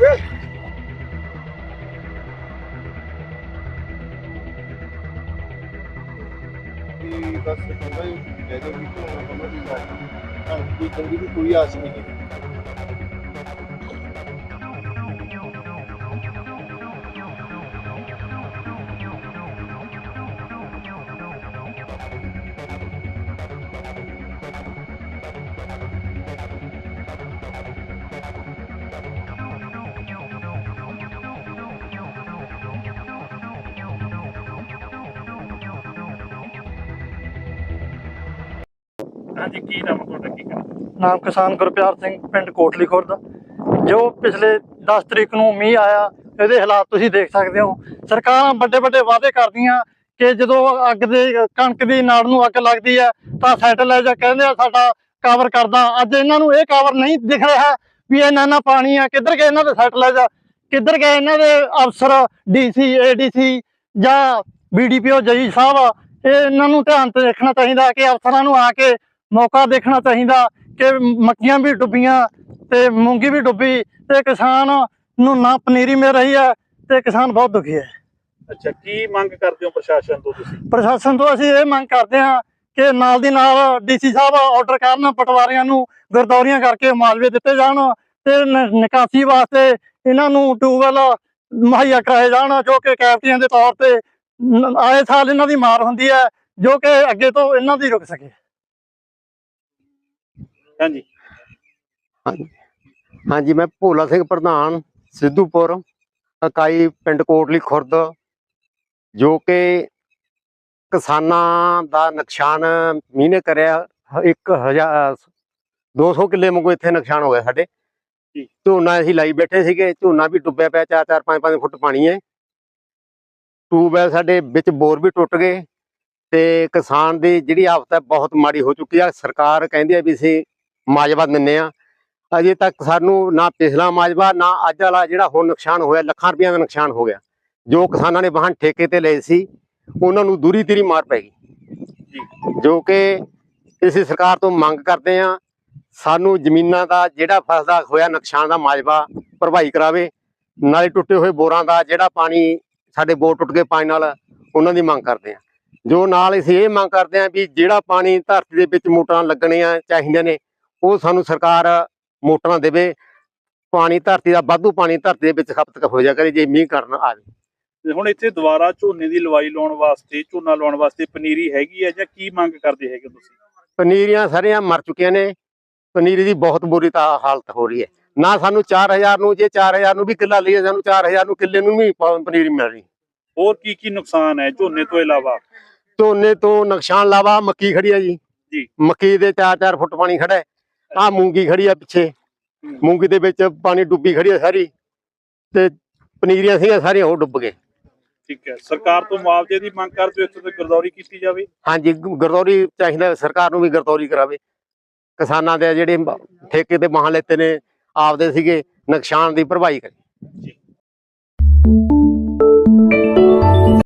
ਗਿਆ ਕਿ ਬਸ ਕਹਿੰਦਾ ਹੀ ਕਹਿ ਦੋ ਵੀ ਤੁਹਾਨੂੰ ਸਮਝ ਨਹੀਂ ਆਈ ਹਾਂ ਕੋਈ ਚੰਗੀ ਦੀ ਕੋਈ ਆਸ ਨਹੀਂ ਹੈ ਹਾਂਜੀ ਕੀ ਨਾਮ ਆ ਤੁਹਾਡਾ, ਕੀ ਕਰ ਨਾਮ ਕਿਸਾਨ ਗੁਰਪਿਆਰ ਸਿੰਘ, ਪਿੰਡ ਕੋਟਲੀ ਖੁਰਦ ਜੋ ਪਿਛਲੇ 10 ਤਰੀਕ ਨੂੰ ਮੀਂਹ ਆਇਆ, ਇਹਦੇ ਹਾਲਾਤ ਤੁਸੀਂ ਦੇਖ ਸਕਦੇ ਹੋ। ਸਰਕਾਰਾਂ ਵੱਡੇ ਵੱਡੇ ਵਾਅਦੇ ਕਰਦੀਆਂ ਕਿ ਜਦੋਂ ਅੱਗ ਦੇ ਕਣਕ ਦੀ ਨਾੜ ਨੂੰ ਅੱਗ ਲੱਗਦੀ ਹੈ, ਤਾਂ ਸੈਟਲਾਈਟ ਕਹਿੰਦੇ ਆ ਸਾਡਾ ਕਵਰ ਕਰਦਾ। ਅੱਜ ਇਹਨਾਂ ਨੂੰ ਇਹ ਕਵਰ ਨਹੀਂ ਦਿਖ ਰਿਹਾ ਵੀ ਇਹਨਾਂ ਨਾ ਪਾਣੀ ਆ। ਕਿੱਧਰ ਗਏ ਇਹਨਾਂ ਦੇ ਸੈਟਲਾਈਟ? ਕਿੱਧਰ ਗਏ ਇਹਨਾਂ ਦੇ ਅਫਸਰ ਡੀਸੀ ਏਡੀਸੀ ਜਾਂ ਬੀਡੀਪੀਓ ਜਈ ਸਾਹਿਬ? ਇਹ ਇਹਨਾਂ ਨੂੰ ਧਿਆਨ ਤੇ ਰੱਖਣਾ ਚਾਹੀਦਾ ਕਿ ਅਫਸਰਾਂ ਨੂੰ ਆ ਕੇ ਮੌਕਾ ਦੇਖਣਾ ਚਾਹੀਦਾ ਕਿ ਮੱਕੀਆਂ ਵੀ ਡੁੱਬੀਆਂ ਤੇ ਮੂੰਗੀ ਵੀ ਡੁੱਬੀ ਤੇ ਕਿਸਾਨ ਨੂੰ ਨਾ ਪਨੀਰੀ ਮਿਲ ਰਹੀ ਹੈ ਤੇ ਕਿਸਾਨ ਬਹੁਤ ਦੁਖੀ ਹੈ। ਅੱਛਾ ਕੀ ਮੰਗ ਕਰਦੇ ਹੋ ਪ੍ਰਸ਼ਾਸਨ ਤੋਂ ਤੁਸੀਂ? ਪ੍ਰਸ਼ਾਸਨ ਤੋਂ ਅਸੀਂ ਇਹ ਮੰਗ ਕਰਦੇ ਹਾਂ ਕਿ ਨਾਲ ਦੀ ਨਾਲ ਡੀਸੀ ਸਾਹਿਬ ਆਰਡਰ ਕਰਨ ਪਟਵਾਰੀਆਂ ਨੂੰ ਗਰਦੌਰੀਆਂ ਕਰਕੇ ਮੁਆਵਜ਼ੇ ਦਿੱਤੇ ਜਾਣ ਤੇ ਨਿਕਾਸੀ ਵਾਸਤੇ ਇਹਨਾਂ ਨੂੰ ਟਿਊਬਵੈੱਲ ਮੁਹੱਈਆ ਕਰਾਏ ਜਾਣ ਜੋ ਕਿ ਕੈਪਟੀਆਂ ਦੇ ਤੌਰ ਤੇ ਆਏ ਸਾਲ ਇਹਨਾਂ ਦੀ ਮਾਰ ਹੁੰਦੀ ਹੈ ਜੋ ਕਿ ਅੱਗੇ ਤੋਂ ਇਹਨਾਂ ਦੀ ਰੁਕ ਸਕੇ। ਹਾਂਜੀ। ਹਾਂਜੀ। ਮੈਂ ਭੋਲਾ ਸਿੰਘ ਪ੍ਰਧਾਨ ਸਿੱਧੂਪੁਰ ਇਕਾਈ ਪਿੰਡ ਕੋਟਲੀ ਖੁਰਦ ਜੋ ਕਿ ਕਿਸਾਨਾਂ ਦਾ ਨੁਕਸਾਨ ਮੀਂਹ ਨੇ ਕਰਿਆ 1000 200 ਕਿੱਲੇ ਵਾਂਗੂ ਇੱਥੇ ਨੁਕਸਾਨ ਹੋ ਗਿਆ ਸਾਡੇ। ਝੋਨਾ ਅਸੀਂ ਲਾਈ ਬੈਠੇ ਸੀਗੇ ਝੋਨਾ ਵੀ ਡੁੱਬਿਆ ਪਿਆ 4-4 5-5 ਫੁੱਟ ਪਾਣੀ ਹੈ। ਟੂਬਵੈਲ ਸਾਡੇ ਵਿੱਚ ਬੋਰ ਵੀ ਟੁੱਟ ਗਏ ਤੇ ਕਿਸਾਨ ਦੀ ਜਿਹੜੀ ਹਾਲਤ ਹੈ ਬਹੁਤ ਮਾੜੀ ਹੋ ਚੁੱਕੀ ਆ। ਸਰਕਾਰ ਕਹਿੰਦੀ ਆ ਵੀ ਅਸੀਂ ਮਾਜਵਾ ਦਿੰਨੇ ਆ। ਅਜੇ ਤੱਕ ਸਾਨੂੰ ਨਾ ਪਿਛਲਾ ਮਾਜਵਾ ਨਾ ਅੱਜ ਵਾਲਾ ਜਿਹੜਾ ਹੁਣ ਨੁਕਸਾਨ ਹੋਇਆ ਲੱਖਾਂ ਰੁਪਈਆ ਦਾ ਨੁਕਸਾਨ ਹੋ ਗਿਆ। ਜੋ ਕਿਸਾਨਾਂ ਨੇ ਵਾਹਨ ਠੇਕੇ ਤੇ ਲਏ ਸੀ ਉਹਨਾਂ ਨੂੰ ਦੂਰੀ ਤੀਰੀ ਮਾਰ ਪੈ ਗਈ। ਜੋ। ਕਿ ਅਸੀਂ ਸਰਕਾਰ ਤੋਂ ਮੰਗ ਕਰਦੇ ਆ ਸਾਨੂੰ ਜ਼ਮੀਨਾਂ ਦਾ ਜਿਹੜਾ ਫਸਦਾ ਹੋਇਆ ਨੁਕਸਾਨ ਦਾ ਮਾਜਵਾ ਭਰਵਾਈ ਕਰਾਵੇ ਨਾਲੇ ਟੁੱਟੇ ਹੋਏ ਬੋਰਾਂ ਦਾ ਜਿਹੜਾ ਪਾਣੀ ਸਾਡੇ ਬੋਰ ਟੁੱਟ ਕੇ ਪਾਣੀ ਨਾਲ ਉਹਨਾਂ ਦੀ ਮੰਗ ਕਰਦੇ ਆ। ਜੋ ਨਾਲ ਅਸੀਂ ਇਹ ਮੰਗ ਕਰਦੇ ਆ ਵੀ ਜਿਹੜਾ ਪਾਣੀ ਧਰਤੀ ਦੇ ਵਿੱਚ ਮੋਟਰਾਂ ਲੱਗਣੀਆਂ ਚਾਹੀਦੀਆਂ ਨੇ ਉਹ ਸਾਨੂੰ ਸਰਕਾਰ ਮੋਟਰਾਂ ਦੇਵੇ ਪਾਣੀ ਧਰਤੀ ਦਾ ਵਾਧੂ ਪਾਣੀ ਧਰਤੀ ਦੇ ਵਿੱਚ ਖਪਤ ਹੋ ਜਾ ਕਰੇ ਜੇ ਮੀਂਹ ਕਰਨ ਆਵੇ ਤੇ ਹੁਣ ਇੱਥੇ ਦੁਬਾਰਾ ਝੋਨੇ ਦੀ ਲਵਾਈ ਲਾਉਣ ਵਾਸਤੇ ਝੋਨਾ ਲਾਉਣ ਵਾਸਤੇ ਪਨੀਰੀ ਹੈਗੀ ਹੈ ਜਾਂ ਕੀ ਮੰਗ ਕਰਦੇ ਹੈਗੇ ਤੁਸੀਂ? ਪਨੀਰੀਆਂ ਸਾਰੀਆਂ ਮਰ ਚੁੱਕੀਆਂ ਨੇ। ਪਨੀਰੀ ਦੀ ਬਹੁਤ ਬੁਰੀ ਤਾਂ ਹਾਲਤ ਹੋ ਰਹੀ ਹੈ। ਨਾ ਸਾਨੂੰ 4000 ਨੂੰ ਜੇ 4000 ਨੂੰ ਵੀ ਕਿੱਲਾ ਲਈਏ ਸਾਨੂੰ 4000 ਨੂੰ ਕਿੱਲੇ ਨੂੰ ਵੀ ਪਨੀਰੀ ਮਿਲ ਰਹੀ। ਹੋਰ ਕੀ ਕੀ ਨੁਕਸਾਨ ਹੈ ਝੋਨੇ ਤੋਂ ਇਲਾਵਾ? ਝੋਨੇ ਤੋਂ ਨੁਕਸਾਨ ਲਾਵਾ ਮੱਕੀ ਖੜੀ ਹੈ ਜੀ। ਜੀ। ਮੱਕੀ ਦੇ 4-4 ਫੁੱਟ ਪਾਣੀ ਖੜਾ ਹੈ। ਆ ਮੂੰਗੀ ਖੜੀ ਹੈ ਪਿੱਛੇ। ਮੂੰਗੀ ਦੇ ਵਿੱਚ ਪਾਣੀ ਡੁੱਬੀ ਖੜੀ ਹੈ ਸਾਰੀ ਤੇ ਪਨੀਰੀਆਂ ਸੀਗੀਆਂ ਸਾਰੀਆਂ ਉਹ ਡੁੱਬ ਗਏ। ਠੀਕ ਹੈ। ਸਰਕਾਰ ਤੋਂ ਮੁਆਵਜ਼ੇ ਦੀ ਮੰਗ ਕਰਦੇ ਹੋ ਇੱਥੇ ਤੇ ਗਰਦੌਰੀ ਕੀਤੀ ਜਾਵੇ? ਹਾਂਜੀ ਗਰਦੌਰੀ ਚਾਹੀਦਾ ਸਰਕਾਰ ਨੂੰ ਵੀ ਗਰਦੌਰੀ ਕਰਾਵੇ। ਕਿਸਾਨਾਂ ਦੇ ਜਿਹੜੇ ਠੇਕੇ ਤੇ ਬਾਹਾਂ ਲੈਤੇ ਨੇ ਆਪਦੇ ਸੀਗੇ ਨੁਕਸਾਨ ਦੀ ਭਰਪਾਈ ਕਰੇ। ਜੀ।